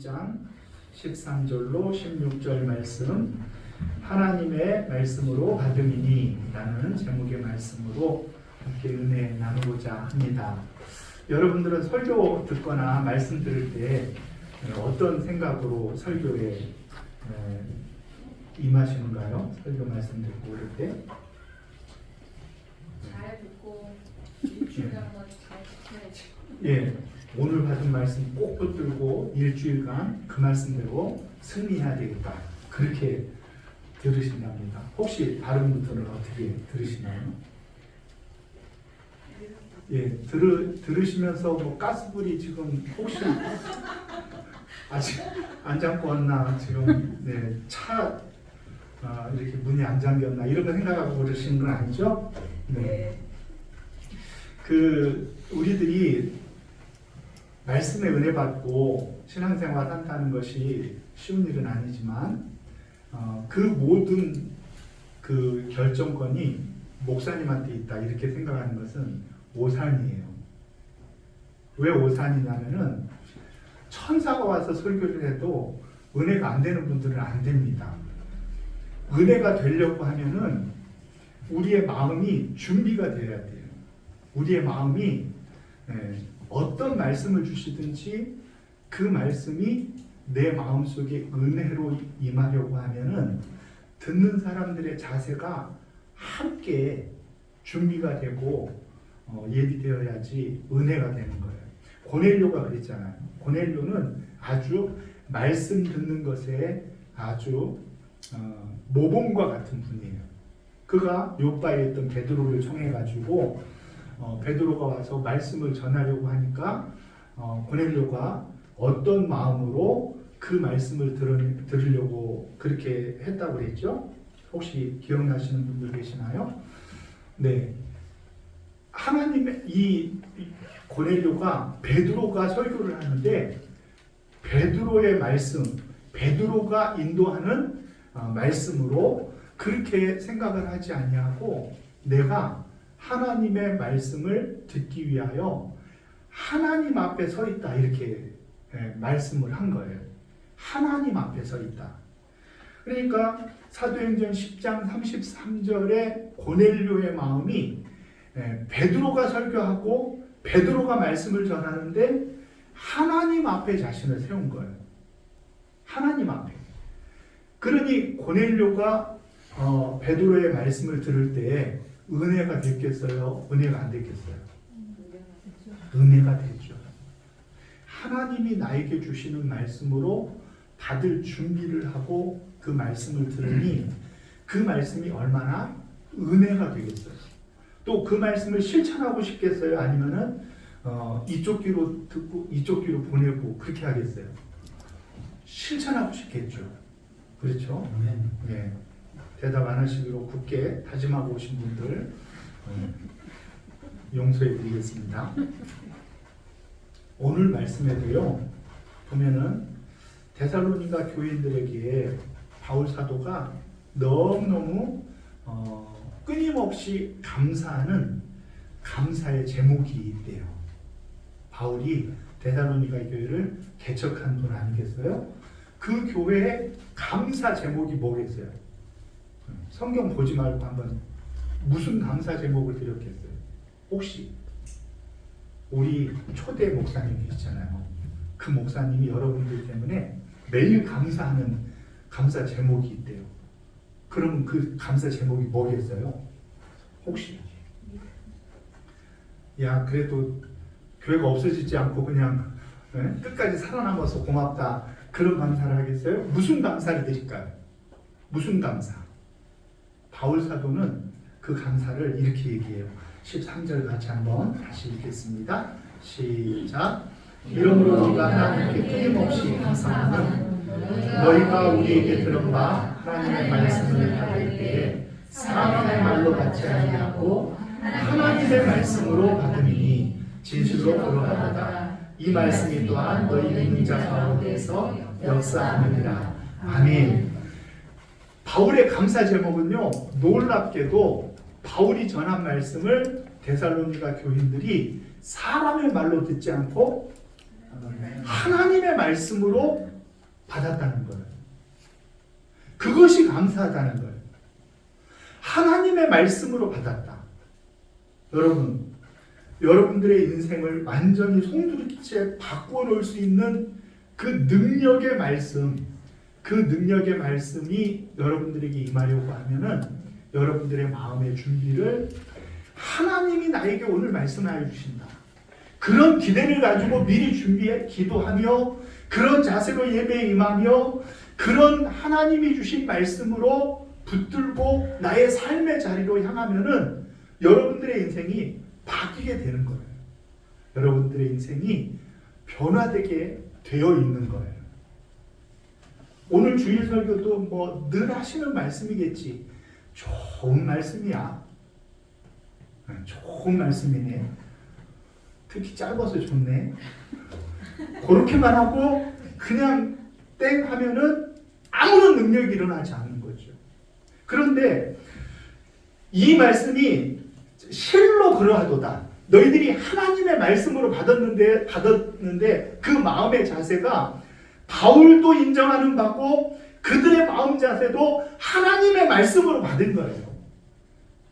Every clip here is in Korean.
그래서 2장 13절로 16절 말씀 하나님의 말씀으로 받음이니 라는 제목의 말씀으로 함께 은혜 나누고자 합니다. 여러분들은 설교 듣거나 말씀 들을 때 어떤 생각으로 설교에 에, 임하시는가요? 설교 말씀 듣고 그럴 때? 잘 듣고 일주일간 잘 지켜야죠. 예, 오늘 받은 말씀 꼭 붙들고 일주일간 그 말씀대로 승리해야 되겠다. 그렇게 들으신답니다. 혹시 다른 분들은 어떻게 들으시나요? 예, 들으, 들으시면서 뭐 가스불이 지금 혹시 아직 안 잠고 왔나 지금 네, 차 아, 이렇게 문이 안 잠겼나 이런 거 생각하고 그러시는 건 아니죠? 네. 그 우리들이 말씀의 은혜 받고 신앙생활 한다는 것이 쉬운 일은 아니지만 어, 그 모든 그 결정권이 목사님한테 있다 이렇게 생각하는 것은 오산이에요. 왜 오산이냐면은 천사가 와서 설교를 해도 은혜가 안 되는 분들은 안 됩니다. 은혜가 되려고 하면은 우리의 마음이 준비가 되어야 돼요. 우리의 마음이 예, 어떤 말씀을 주시든지 그 말씀이 내 마음 속에 은혜로 임하려고 하면은 듣는 사람들의 자세가 함께 준비가 되고 어, 예비되어야지 은혜가 되는 거예요. 고넬료가 그랬잖아요. 고넬료는 아주 말씀 듣는 것에 아주 어, 모범과 같은 분이에요. 그가 요바에 있던 베드로를 총해 가지고 어, 베드로가 와서 말씀을 전하려고 하니까 어, 고넬료가 어떤 마음으로 그 말씀을 들으, 들으려고 그렇게 했다고 그랬죠? 혹시 기억나시는 분들 계시나요? 네. 하나님의 이 고넬료가 베드로가 설교를 하는데 베드로의 말씀, 베드로가 인도하는 어, 말씀으로 그렇게 생각을 하지 아니하고 내가 하나님의 말씀을 듣기 위하여 하나님 앞에 서 있다 이렇게 예, 말씀을 한 거예요. 하나님 앞에 서 있다. 그러니까 사도행전 10장 33절에 고넬료의 마음이 예, 베드로가 설교하고 베드로가 말씀을 전하는데 하나님 앞에 자신을 세운 거예요. 하나님 앞에. 그러니 고넬료가 어, 베드로의 말씀을 들을 때 은혜가 됐겠어요? 은혜가 안 됐겠어요? 은혜가 됐죠. 하나님이 나에게 주시는 말씀으로 받을 준비를 하고 그 말씀을 들으니 그 말씀이 얼마나 은혜가 되겠어요. 또 그 말씀을 실천하고 싶겠어요? 아니면은 어, 이쪽 귀로 듣고 이쪽 귀로 보내고 그렇게 하겠어요? 실천하고 싶겠죠. 그렇죠? 네. 대답 안 하시기로 굳게 다짐하고 오신 분들 어, 용서해 드리겠습니다. 오늘 말씀에도요 보면은 데살로니가 교인들에게 바울 사도가 너무너무 어, 끊임없이 감사하는 감사의 제목이 있대요. 바울이 데살로니가 교회를 개척한 분 아니겠어요? 그 교회의 감사 제목이 뭐겠어요? 성경 보지 말고 한번 무슨 감사 제목을 드렸겠어요? 혹시 우리 초대 목사님 계시잖아요. 그 목사님이 여러분들 때문에 매일 감사하는 감사 제목이 있대요. 그럼 그 감사 제목이 뭐겠어요? 혹시 야 그래도 교회가 없어지지 않고 그냥 예? 끝까지 살아남아서 고맙다 그런 감사를 하겠어요? 무슨 감사를 드릴까요? 무슨 감사? 바울 사도는 그 감사를 이렇게 얘기해요. 13절 같이 한번 다시 읽겠습니다. 시작. 이러므로 우리가 하나님께 끊임없이 감사하는 너희가 우리에게 들은 바 하나님의 말씀을 받을 때에 사람의 말로 받지 아니하고 하나님의 말씀으로 받으니 진실로 그러하다. 이 말씀이 또한 너희 믿는 자 가운데서 역사하느니라. 아멘. 바울의 감사 제목은요 놀랍게도 바울이 전한 말씀을 데살로니가 교인들이 사람의 말로 듣지 않고 하나님의 말씀으로 받았다는 거예요. 그것이 감사하다는 거예요. 하나님의 말씀으로 받았다. 여러분, 여러분들의 인생을 완전히 송두리째 바꾸어 놓을 수 있는 그 능력의 말씀, 그 능력의 말씀이 여러분들에게 임하려고 하면은 여러분들의 마음의 준비를 하나님이 나에게 오늘 말씀하여 주신다. 그런 기대를 가지고 미리 준비해 기도하며 그런 자세로 예배에 임하며 그런 하나님이 주신 말씀으로 붙들고 나의 삶의 자리로 향하면은 여러분들의 인생이 바뀌게 되는 거예요. 여러분들의 인생이 변화되게 되어 있는 거예요. 오늘 주일 설교도 뭐 늘 하시는 말씀이겠지. 좋은 말씀이야. 네, 좋은 말씀이네. 특히 짧아서 좋네. 그렇게만 하고 그냥 땡 하면은 아무런 능력이 일어나지 않는 거죠. 그런데 이 말씀이 실로 그러하도다. 너희들이 하나님의 말씀으로 받았는데 받았는데 그 마음의 자세가 바울도 인정하는 바고 그들의 마음 자세도 하나님의 말씀으로 받은 거예요.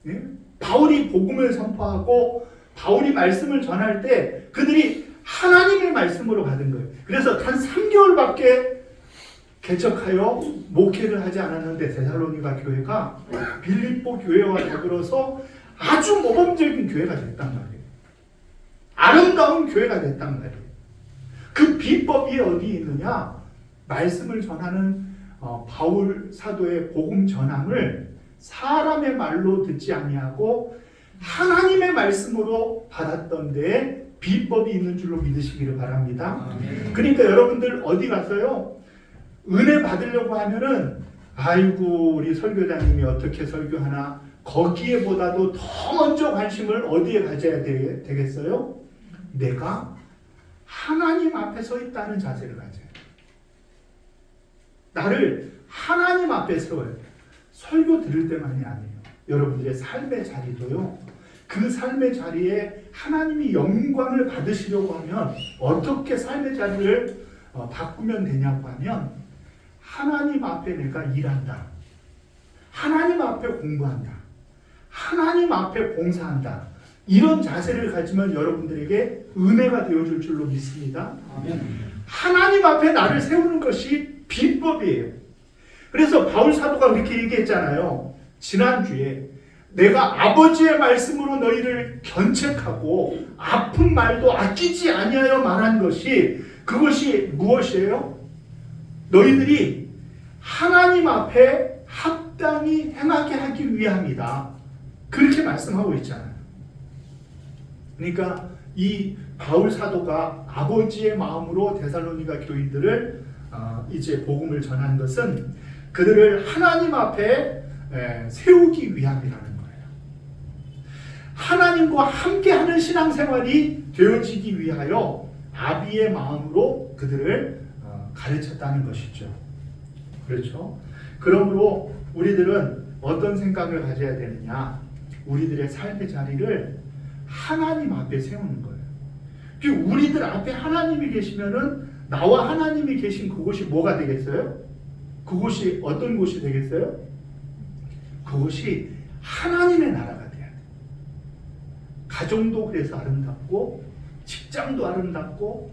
예? 바울이 복음을 선포하고 바울이 말씀을 전할 때 그들이 하나님의 말씀으로 받은 거예요. 그래서 단 3개월밖에 개척하여 목회를 하지 않았는데 데살로니가 교회가 빌립보 교회와 더불어서 아주 모범적인 교회가 됐단 말이에요. 아름다운 교회가 됐단 말이에요. 그 비법이 어디 있느냐? 말씀을 전하는 어, 바울 사도의 복음 전함을 사람의 말로 듣지 아니하고 하나님의 말씀으로 받았던 데 비법이 있는 줄로 믿으시기를 바랍니다. 그러니까 여러분들 어디 가서요 은혜 받으려고 하면은 아이고 우리 설교자님이 어떻게 설교하나 거기에보다도 더 먼저 관심을 어디에 가져야 되, 되겠어요? 내가 하나님 앞에 서 있다는 자세를 가져야 돼. 나를 하나님 앞에 세워요. 설교 들을 때만이 아니에요. 여러분들의 삶의 자리도요. 그 삶의 자리에 하나님이 영광을 받으시려고 하면 어떻게 삶의 자리를 어, 바꾸면 되냐고 하면 하나님 앞에 내가 일한다. 하나님 앞에 공부한다. 하나님 앞에 봉사한다. 이런 자세를 가지면 여러분들에게 은혜가 되어줄 줄로 믿습니다. 하나님 앞에 나를 세우는 것이 비법이에요. 그래서 바울 사도가 그렇게 얘기했잖아요. 지난주에 내가 아버지의 말씀으로 너희를 견책하고 아픈 말도 아끼지 아니하여 말한 것이 그것이 무엇이에요? 너희들이 하나님 앞에 합당히 행하게 하기 위함이다. 그렇게 말씀하고 있잖아요. 그러니까 이 바울 사도가 아버지의 마음으로 데살로니가 교인들을 어, 이제 복음을 전한 것은 그들을 하나님 앞에 에, 세우기 위함이라는 거예요. 하나님과 함께하는 신앙생활이 되어지기 위하여 아비의 마음으로 그들을 어, 가르쳤다는 것이죠. 그렇죠? 그러므로 우리들은 어떤 생각을 가져야 되느냐? 우리들의 삶의 자리를 하나님 앞에 세우는 거예요. 그 우리들 앞에 하나님이 계시면은 나와 하나님이 계신 그곳이 뭐가 되겠어요? 그곳이 어떤 곳이 되겠어요? 그것이 하나님의 나라가 돼야 돼. 가정도 그래서 아름답고 직장도 아름답고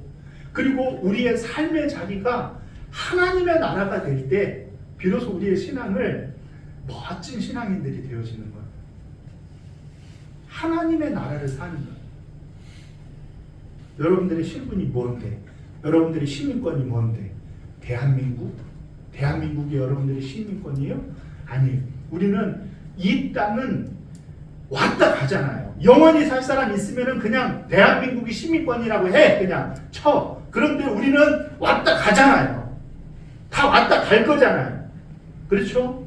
그리고 우리의 삶의 자리가 하나님의 나라가 될 때 비로소 우리의 신앙을 멋진 신앙인들이 되어지는 거예요. 하나님의 나라를 사는 거예요. 여러분들의 신분이 뭔데? 여러분들의 시민권이 뭔데? 대한민국? 대한민국이 여러분들의 시민권이에요? 아니에요. 우리는 이 땅은 왔다 가잖아요. 영원히 살 사람 있으면은 그냥 대한민국이 시민권이라고 해. 그냥 쳐. 그런데 우리는 왔다 가잖아요. 다 왔다 갈 거잖아요. 그렇죠?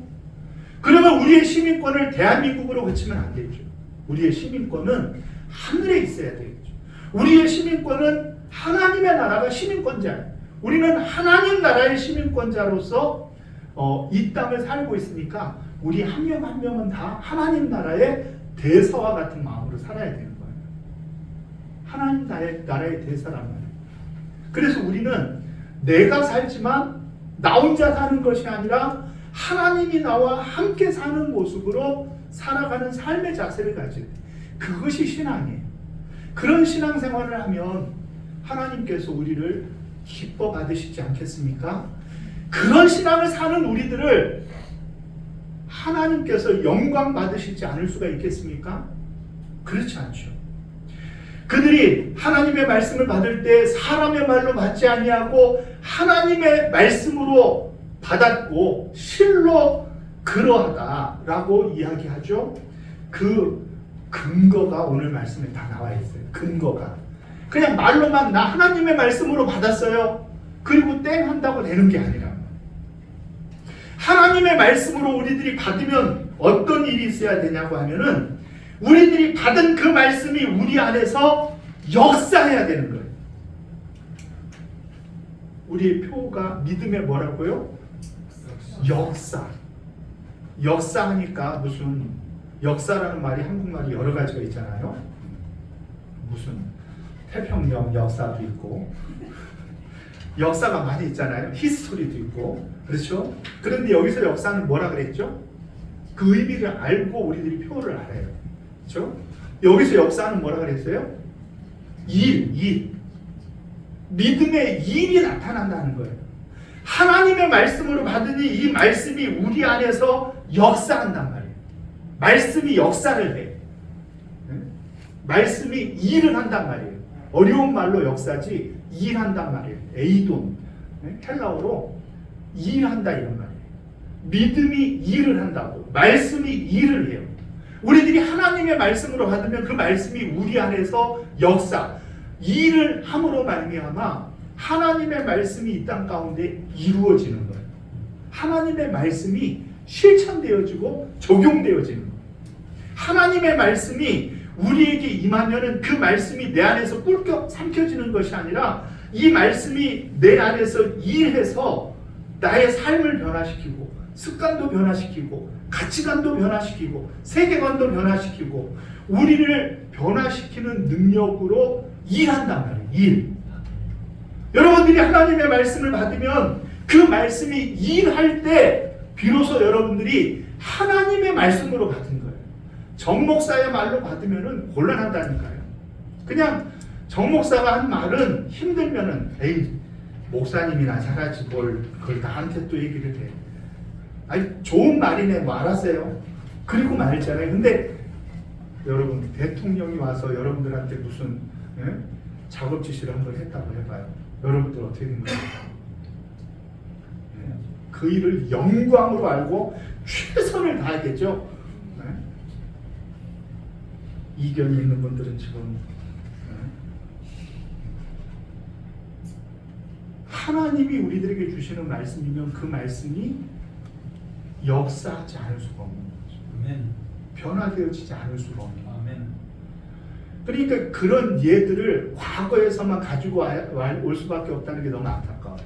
그러면 우리의 시민권을 대한민국으로 그치면 안 되죠. 우리의 시민권은 하늘에 있어야 되겠죠. 우리의 시민권은 하나님의 나라가 시민권자예요. 우리는 하나님 나라의 시민권자로서 어, 이 땅을 살고 있으니까 우리 한 명 한 명은 다 하나님 나라의 대사와 같은 마음으로 살아야 되는 거예요. 하나님 나라의, 나라의 대사란 말이에요. 그래서 우리는 내가 살지만 나 혼자 사는 것이 아니라 하나님이 나와 함께 사는 모습으로 살아가는 삶의 자세를 가질 때 그것이 신앙이에요. 그런 신앙생활을 하면 하나님께서 우리를 기뻐 받으시지 않겠습니까? 그런 신앙을 사는 우리들을 하나님께서 영광 받으시지 않을 수가 있겠습니까? 그렇지 않죠. 그들이 하나님의 말씀을 받을 때 사람의 말로 받지 아니하고 하나님의 말씀으로 받았고 실로 그러하다라고 이야기하죠. 그 근거가 오늘 말씀에 다 나와 있어요. 근거가 그냥 말로만 나 하나님의 말씀으로 받았어요. 그리고 땡 한다고 되는 게 아니라 하나님의 말씀으로 우리들이 받으면 어떤 일이 있어야 되냐고 하면은 우리들이 받은 그 말씀이 우리 안에서 역사해야 되는 거예요. 우리의 표가 믿음의 뭐라고요? 역사. 역사하니까 무슨 역사라는 말이 한국말이 여러 가지가 있잖아요. 무슨 태평양 역사도 있고 역사가 많이 있잖아요. 히스토리도 있고 그렇죠? 그런데 여기서 역사는 뭐라 그랬죠? 그 의미를 알고 우리들이 표를 알아요. 그렇죠? 여기서 역사는 뭐라 그랬어요? 일, 일. 믿음의 일이 나타난다는 거예요. 하나님의 말씀으로 받으니 이 말씀이 우리 안에서 역사한단 말이에요. 말씀이 역사를 해. 네? 말씀이 일을 한단 말이에요. 어려운 말로 역사지 일한단 말이에요. 에이돈. 네? 헬라어로 일한다 이런 말이에요. 믿음이 일을 한다고. 말씀이 일을 해요. 우리들이 하나님의 말씀으로 받으면 그 말씀이 우리 안에서 역사, 일을 함으로 말미암아 하나님의 말씀이 이 땅 가운데 이루어지는 거예요. 하나님의 말씀이 실천되어지고 적용되어지는. 하나님의 말씀이 우리에게 임하면은 그 말씀이 내 안에서 꿀꺽 삼켜지는 것이 아니라 이 말씀이 내 안에서 일해서 나의 삶을 변화시키고 습관도 변화시키고 가치관도 변화시키고 세계관도 변화시키고 우리를 변화시키는 능력으로 일한단 말이에요. 일. 여러분들이 하나님의 말씀을 받으면 그 말씀이 일할 때 비로소 여러분들이 하나님의 말씀으로 받은 거예요. 정 목사의 말로 받으면은 곤란하다니까요. 그냥 정 목사가 한 말은 힘들면은 에이 목사님이나 잘하지 뭘 그걸 나한테 또 얘기를 해. 아니 좋은 말이네 뭐 알았어요. 그리고 말잖아요. 근데 여러분 대통령이 와서 여러분들한테 무슨 예? 작업 지시를 한 번 했다고 해봐요. 여러분들 어떻게 된 거예요? 예? 그 일을 영광으로 알고 최선을 다하겠죠. 예? 이견이 있는 분들은 지금 예? 하나님이 우리들에게 주시는 말씀이면 그 말씀이 역사하지 않을 수가 없는 거죠. 아멘. 변화되어지지 않을 수가 없는 거죠. 아멘. 그러니까 그런 예들을 과거에서만 가지고 와- 와- 올 수밖에 없다는 게 너무 안타까워요.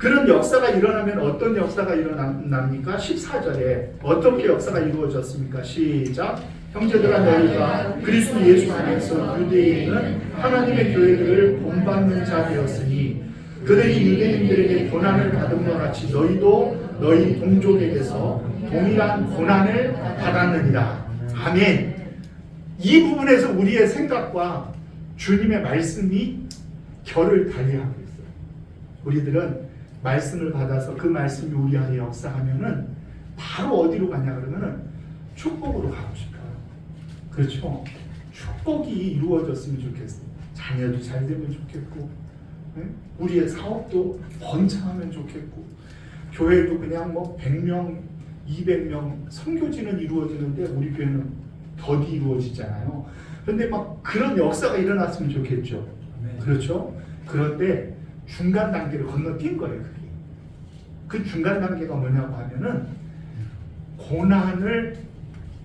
그런 역사가 일어나면 어떤 역사가 일어납니까? 14절에 어떻게 역사가 이루어졌습니까? 시작. 형제들아 너희가 그리스도 예수 안에서 있는 하나님의 교회들을 본받는 자 되었으니 그들이 유대인들에게 고난을 받은 것 같이 너희도 너희 동족에게서 동일한 고난을 받았느니라. 아멘. 이 부분에서 우리의 생각과 주님의 말씀이 결을 달리하고 있어요. 우리들은 말씀을 받아서 그 말씀이 우리 안에 역사하면은 바로 어디로 가냐 그러면은 축복으로 가고 싶어요. 그렇죠? 축복이 이루어졌으면 좋겠어요. 자녀도 잘 되면 좋겠고, 예? 우리의 사업도 번창하면 좋겠고, 교회도 그냥 뭐 100명, 200명 선교지는 이루어지는데 우리 교회는 더디 이루어지잖아요. 그런데 막 그런 역사가 일어났으면 좋겠죠. 아멘. 그렇죠? 그런데 중간 단계를 건너뛴 거예요, 그게. 그 중간 단계가 뭐냐고 하면은 고난을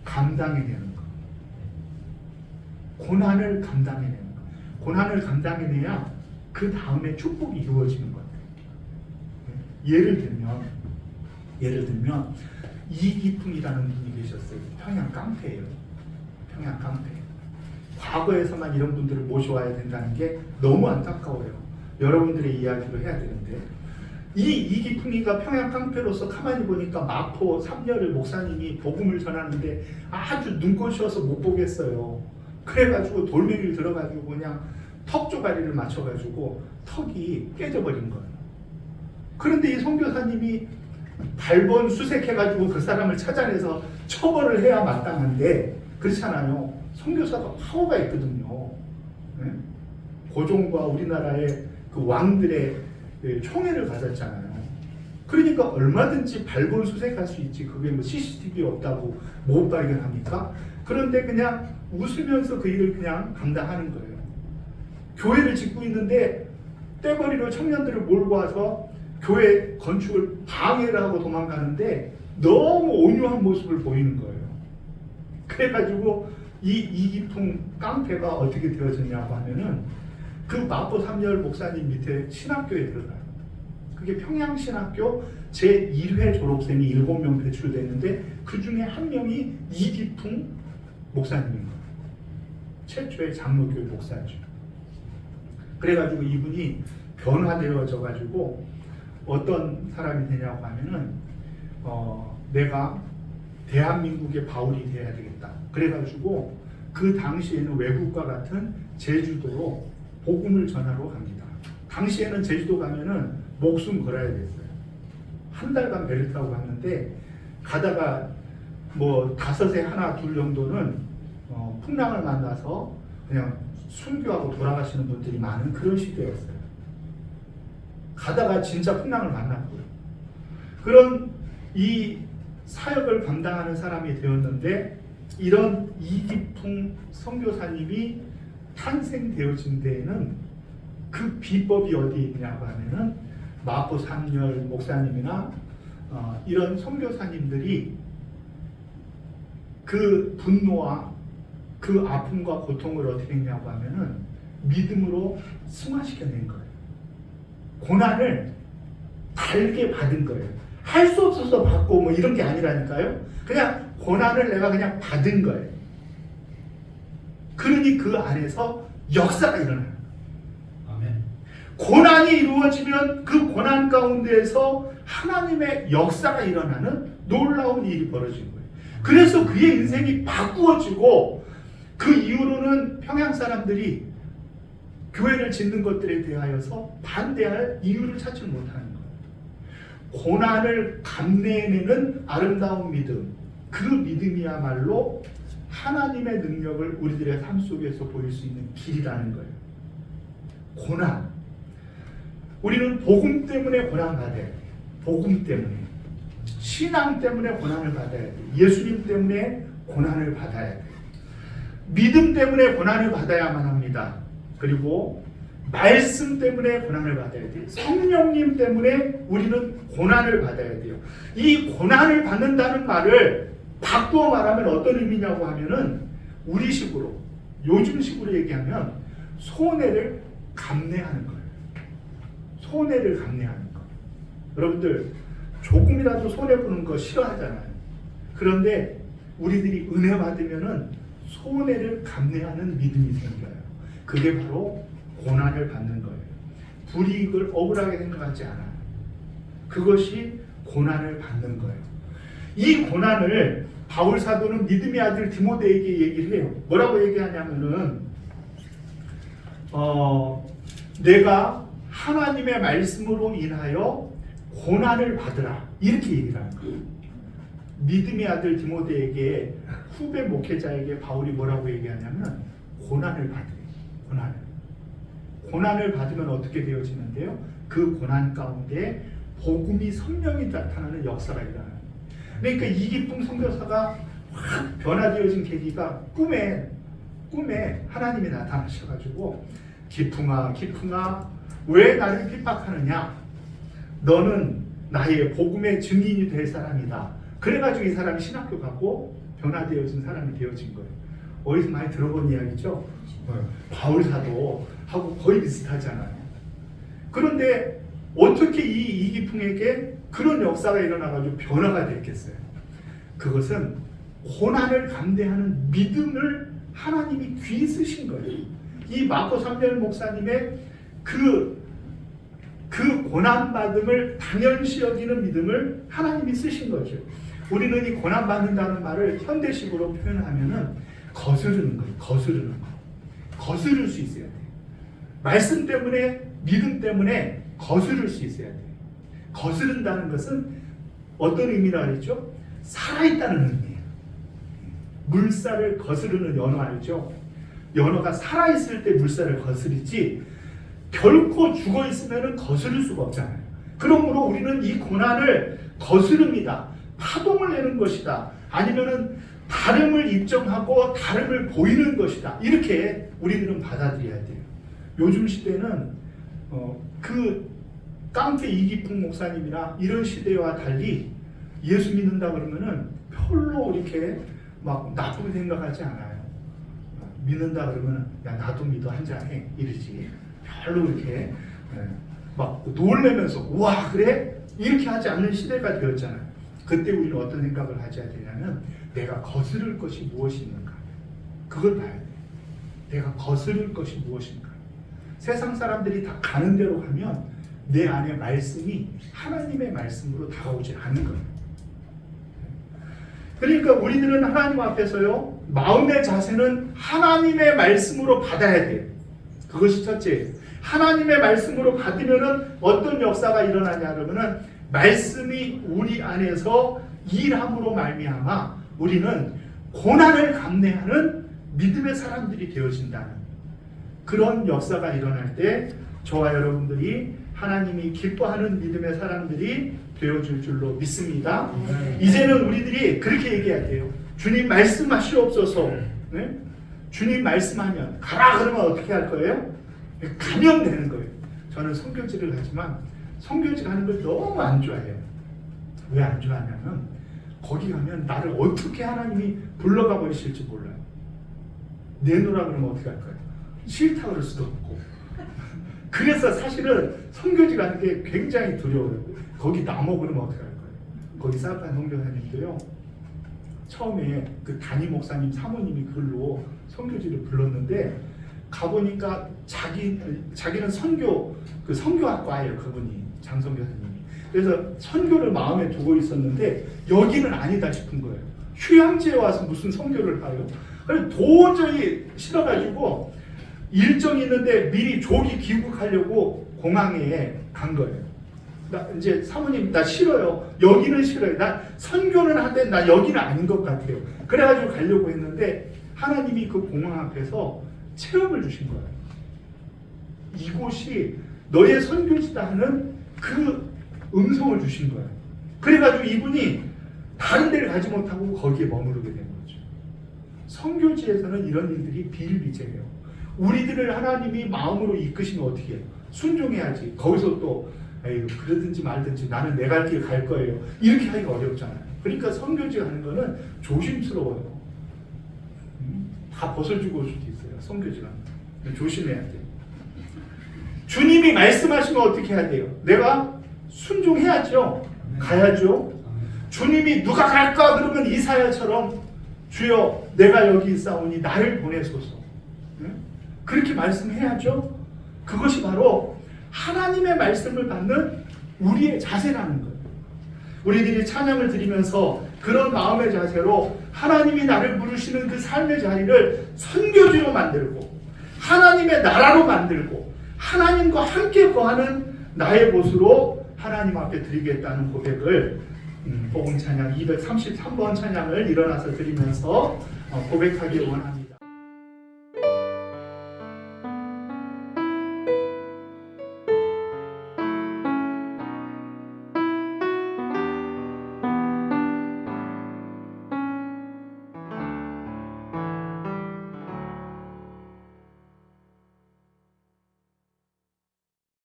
감당해내는 거. 고난을 감당해내는 거. 고난을 감당해내야 그 다음에 축복이 이루어지는 거예요. 예를 들면, 예를 들면 이기풍이라는 분이 계셨어요. 평양 깡패예요. 평양 깡패. 과거에서만 이런 분들을 모셔와야 된다는 게 너무 안타까워요. 여러분들의 이야기를 해야 되는데 이 이기풍이가 평양 깡패로서 가만히 보니까 마포 삼녀를 목사님이 복음을 전하는데 아주 눈꽃이어서 못 보겠어요. 그래가지고 돌멩이를 들어가지고 그냥 턱 조가리를 맞춰가지고 턱이 깨져버린 거예요. 그런데 이 선교사님이 발본 수색해가지고 그 사람을 찾아내서 처벌을 해야 마땅한데 그렇잖아요. 선교사가 파워가 있거든요. 네? 고종과 우리나라의 그 왕들의 그 총애를 가졌잖아요. 그러니까 얼마든지 발본 수색할 수 있지. 그게 뭐 CCTV 없다고 못 발견합니까? 그런데 그냥 웃으면서 그 일을 그냥 감당하는 거예요. 교회를 짓고 있는데 떼거리로 청년들을 몰고 와서 교회 건축을 방해를 하고 도망가는데 너무 온유한 모습을 보이는 거예요. 그래가지고 이 이기풍 깡패가 어떻게 되어졌냐고 하면은 그 마포 삼열 목사님 밑에 신학교에 들어가요. 그게 평양신학교 제1회 졸업생이 7명 배출됐는데 그 중에 한 명이 이기풍 목사님인 거예요. 최초의 장로교회 목사죠. 그래가지고 이분이 변화되어져 가지고 어떤 사람이 되냐고 하면은 어, 내가 대한민국의 바울이 돼야 되겠다. 그래가지고 그 당시에는 외국과 같은 제주도로 복음을 전하러 갑니다. 당시에는 제주도 가면은 목숨 걸어야 됐어요. 한 달간 배를 타고 갔는데 가다가 뭐 다섯에 하나 둘 정도는 어, 풍랑을 만나서 그냥 순교하고 돌아가시는 분들이 많은 그런 시대였어요. 가다가 진짜 풍랑을 만났고요. 그런 이 사역을 감당하는 사람이 되었는데 이런 이기풍 선교사님이 탄생되어진 데에는 그 비법이 어디에 있냐고 하면은 마포 삼열 목사님이나 어, 이런 선교사님들이 그 분노와 그 아픔과 고통을 어떻게 했냐고 하면은 믿음으로 승화시켜낸 거예요. 고난을 달게 받은 거예요. 할 수 없어서 받고 뭐 이런 게 아니라니까요. 그냥 고난을 내가 그냥 받은 거예요. 그러니 그 안에서 역사가 일어나요. 아멘. 고난이 이루어지면 그 고난 가운데에서 하나님의 역사가 일어나는 놀라운 일이 벌어진 거예요. 그래서 그의 인생이 바꾸어지고 그 이후로는 평양 사람들이 교회를 짓는 것들에 대하여서 반대할 이유를 찾지 못하는 거예요. 고난을 감내해내는 아름다운 믿음, 그 믿음이야말로 하나님의 능력을 우리들의 삶 속에서 보일 수 있는 길이라는 거예요. 고난. 우리는 복음 때문에 고난 받아야 돼. 복음 때문에. 신앙 때문에 고난을 받아야 돼. 예수님 때문에 고난을 받아야 돼. 믿음 때문에 고난을 받아야만 합니다. 그리고 말씀 때문에 고난을 받아야 돼요. 성령님 때문에 우리는 고난을 받아야 돼요. 이 고난을 받는다는 말을 바꾸어 말하면 어떤 의미냐고 하면은 우리식으로 요즘식으로 얘기하면 손해를 감내하는 거예요. 손해를 감내하는 거. 여러분들 조금이라도 손해 보는 거 싫어하잖아요. 그런데 우리들이 은혜 받으면은 손해를 감내하는 믿음이 생겨요. 그게 바로 고난을 받는 거예요. 불이익을 억울하게 생각하지 않아요. 그것이 고난을 받는 거예요. 이 고난을 바울 사도는 믿음의 아들 디모데에게 얘기를 해요. 뭐라고 얘기하냐면은 어, 내가 하나님의 말씀으로 인하여 고난을 받으라 이렇게 얘기를 하는 거예요. 믿음의 아들 디모데에게 후배 목회자에게 바울이 뭐라고 얘기하냐면 고난을 받으래. 고난을. 고난을 받으면 어떻게 되어지는데요? 그 고난 가운데 복음이 선명히 나타나는 역사가 일어나요. 그러니까 이기풍 선교사가 확 변화되어진 계기가 꿈에 꿈에 하나님이 나타나셔가지고 기풍아 기풍아 왜 나를 핍박하느냐? 너는 나의 복음의 증인이 될 사람이다. 그래가지고 이 사람이 신학교 가고 변화되어진 사람이 되어진 거예요. 어디서 많이 들어본 이야기죠? 바울 사도 하고 거의 비슷하잖아요. 그런데 어떻게 이 이기풍에게 그런 역사가 일어나가지고 변화가 됐겠어요? 그것은 고난을 감대하는 믿음을 하나님이 귀 쓰신 거예요. 이 마코 삼별 목사님의 그 그 고난받음을 당연시 여기는 믿음을 하나님이 쓰신 거죠. 우리는 이 고난받는다는 말을 현대식으로 표현하면은 거스르는 거예요. 거스르는 거. 거스를 수 있어야 돼요. 말씀 때문에, 믿음 때문에 거스를 수 있어야 돼요. 거스른다는 것은 어떤 의미라 그랬죠? 살아있다는 의미예요. 물살을 거스르는 연어 알죠? 연어가 살아있을 때 물살을 거스르지 결코 죽어 있으면 거스를 수가 없잖아요. 그러므로 우리는 이 고난을 거스릅니다. 파동을 내는 것이다. 아니면은 다름을 입증하고 다름을 보이는 것이다. 이렇게 우리들은 받아들여야 돼요. 요즘 시대는 어, 그 깡패 이기풍 목사님이나 이런 시대와 달리 예수 믿는다 그러면은 별로 이렇게 막 나쁘게 생각하지 않아요. 믿는다 그러면 야 나도 믿어 한잔해 이러지 별로 이렇게 예, 막 놀래면서 와 그래 이렇게 하지 않는 시대가 되었잖아요. 그때 우리는 어떤 생각을 하셔야 되냐면 내가 거스를 것이 무엇이 있는가 그걸 봐야 돼. 내가 거스를 것이 무엇인가. 세상 사람들이 다 가는 대로 가면 내 안에 말씀이 하나님의 말씀으로 다가오지 않는 거예요. 그러니까 우리들은 하나님 앞에서요 마음의 자세는 하나님의 말씀으로 받아야 돼요. 그것이 첫째. 하나님의 말씀으로 받으면은 어떤 역사가 일어나냐 그러면은 말씀이 우리 안에서 일함으로 말미암아 우리는 고난을 감내하는 믿음의 사람들이 되어진다는 그런 역사가 일어날 때 저와 여러분들이 하나님이 기뻐하는 믿음의 사람들이 되어줄 줄로 믿습니다. 이제는 우리들이 그렇게 얘기해야 돼요. 주님 말씀하시옵소서. 네? 주님 말씀하면 가라 그러면 어떻게 할 거예요? 가면 되는 거예요. 저는 성교지를 하지만 성교지 가는 걸 너무 안 좋아해요. 왜 안 좋아하냐면 거기 가면 나를 어떻게 하나님이 불러가 버리실지 몰라요. 내놓으라 그러면 어떻게 할 거예요? 싫다 그럴 수도 없고. 그래서 사실은 성교지 가는 게 굉장히 두려워요. 거기 남어 그러면 어떻게 할 거예요? 거기 사업한 성교사님도요. 처음에 그 담임 목사님 사모님이 글로 선교지를 불렀는데 가보니까 자기 자기는 선교 그 선교학과예요 그분이 장선교사님이 그래서 선교를 마음에 두고 있었는데 여기는 아니다 싶은 거예요 휴양지에 와서 무슨 선교를 봐요 도저히 싫어가지고 일정이 있는데 미리 조기 귀국하려고 공항에 간 거예요 나 이제 사모님 나 싫어요. 여기는 싫어요. 나 선교는 하되 나 여기는 아닌 것 같아요. 그래가지고 가려고 했는데 하나님이 그 공항 앞에서 체험을 주신 거예요. 이곳이 너의 선교지다 하는 그 음성을 주신 거예요. 그래가지고 이분이 다른 데를 가지 못하고 거기에 머무르게 된 거죠. 선교지에서는 이런 일들이 비일비재해요. 우리들을 하나님이 마음으로 이끄시면 어떻게 해요? 순종해야지. 거기서 또 에이, 그러든지 말든지 나는 내 갈 길 갈 거예요. 이렇게 하기가 어렵잖아요. 그러니까 선교지 가는 거는 조심스러워요. 음, 다 벗어주고 올 수도 있어요. 선교지 가는 거. 조심해야 돼요. 주님이 말씀하시면 어떻게 해야 돼요? 내가 순종해야죠. 가야죠. 주님이 누가 갈까 그러면 이사야처럼 주여 내가 여기 있사오니 나를 보내소서. 응? 그렇게 말씀해야죠. 그것이 바로 하나님의 말씀을 받는 우리의 자세라는 거예요. 우리들이 찬양을 드리면서 그런 마음의 자세로 하나님이 나를 부르시는 그 삶의 자리를 선교지로 만들고 하나님의 나라로 만들고 하나님과 함께 거하는 나의 곳으로 하나님 앞에 드리겠다는 고백을 음, 복음 찬양 233번 찬양을 일어나서 드리면서 어, 고백하기 원합니다.